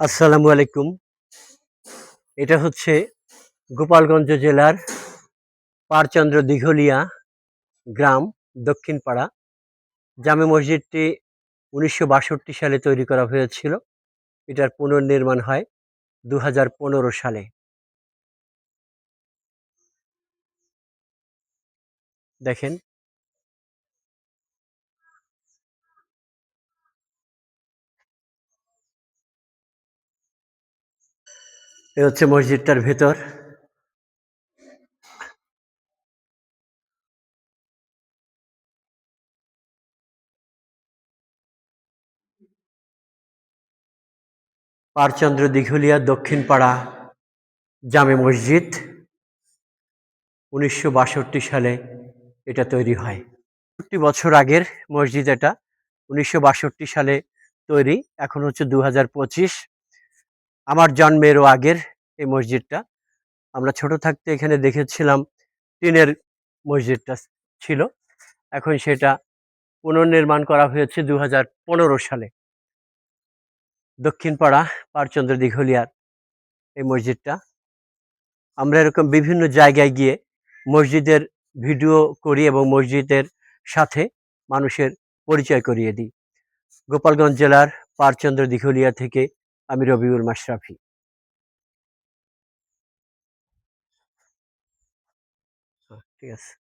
আসসালামু আলাইকুম। এটা হচ্ছে গোপালগঞ্জ জেলার পারচন্দ্র দিঘলিয়া গ্রাম দক্ষিণ পাড়া জামে মসজিদটি উনিশশো বাষট্টি সালে তৈরি করা হয়েছিল। এটার পুনর্নির্মাণ হয় দু হাজার পনেরো সালে। দেখেন এ হচ্ছে মসজিদটার ভেতর। পারচন্দ্র দিঘলিয়া দক্ষিণ পাড়া জামে মসজিদ, উনিশশো বাষট্টি সালে এটা তৈরি হয়। একটি বছর আগের মসজিদ এটা, উনিশশো বাষট্টি সালে তৈরি, এখন হচ্ছে দু আমার জন্মেরও আগের এই মসজিদটা। আমরা ছোট থাকতে এখানে দেখেছিলাম টিনের মসজিদটা ছিল। এখন সেটা পুনর্নির্মাণ করা হয়েছে দু হাজার পনেরো সালে। দক্ষিণপাড়া, পারচন্দ্র দিঘলিয়ার এই মসজিদটা। আমরা এরকম বিভিন্ন জায়গায় গিয়ে মসজিদের ভিডিও করি এবং মসজিদের সাথে মানুষের পরিচয় করিয়ে দিই। গোপালগঞ্জ জেলার পারচন্দ্র দিঘলিয়া থেকে আমি রবিউল মাশরাফি। ঠিক আছে।